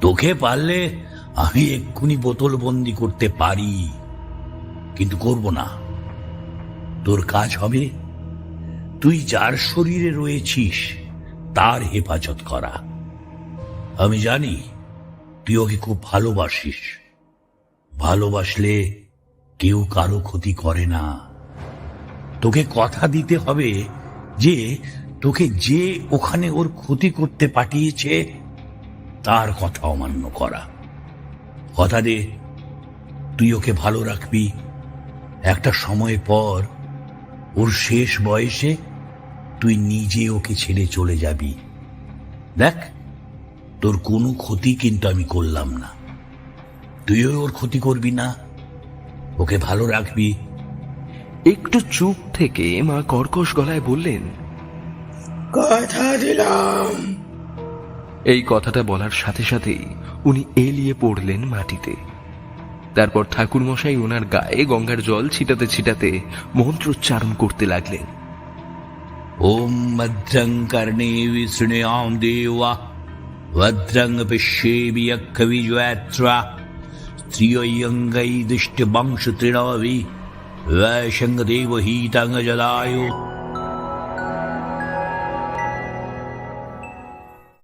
তোকে পারলে আমি এক্ষুনি বোতল বন্দি করতে পারি। কিন্তু করব না। তোর কাজ হবে, তুই যার শরীরে রয়েছিস, তার হেফাজত করা। আমি জানি তুই ওকে খুব ভালোবাসিস। ভালোবাসলে কেউ কারও ক্ষতি করে না। তোকে কথা দিতে হবে যে, তোকে যে ওখানে ওর ক্ষতি করতে পাঠিয়েছে তার কথা অমান্য করা। কথা দে তুই ওকে ভালো রাখবি। একটা সময় পর ওর শেষ বয়সে তুই নিজে ওকে ছেড়ে চলে যাবি। দেখ তোর কোনো ক্ষতি কিন্তু আমি করলাম না। তুইও ওর ক্ষতি করবি না। ওকে ভালো রাখবি। একটু চুপ থেকে মা কর্কশ গলায় বললেন কথা দিলাম। এই কথাটা বলার সাথে সাথেই উনি এলিয়ে পড়লেন মাটিতে। তারপর ঠাকুরমশাই ওনার গায়ে গঙ্গার জল ছিটাতে ছিটাতে মন্ত্রোচ্চারণ করতে লাগলেন। ওম ভদ্রং কর্ণে বিষ্ণে আম দেওয়া, ভদ্রং পিশ্যেবিয়ক্ষবিজয়াত্রা স্ত্রিয়ঙ্গৈ দুষ্ট বংশ তৃণবি বৈশঙ্গ দেবহীতাঙ্গ জলায়ু।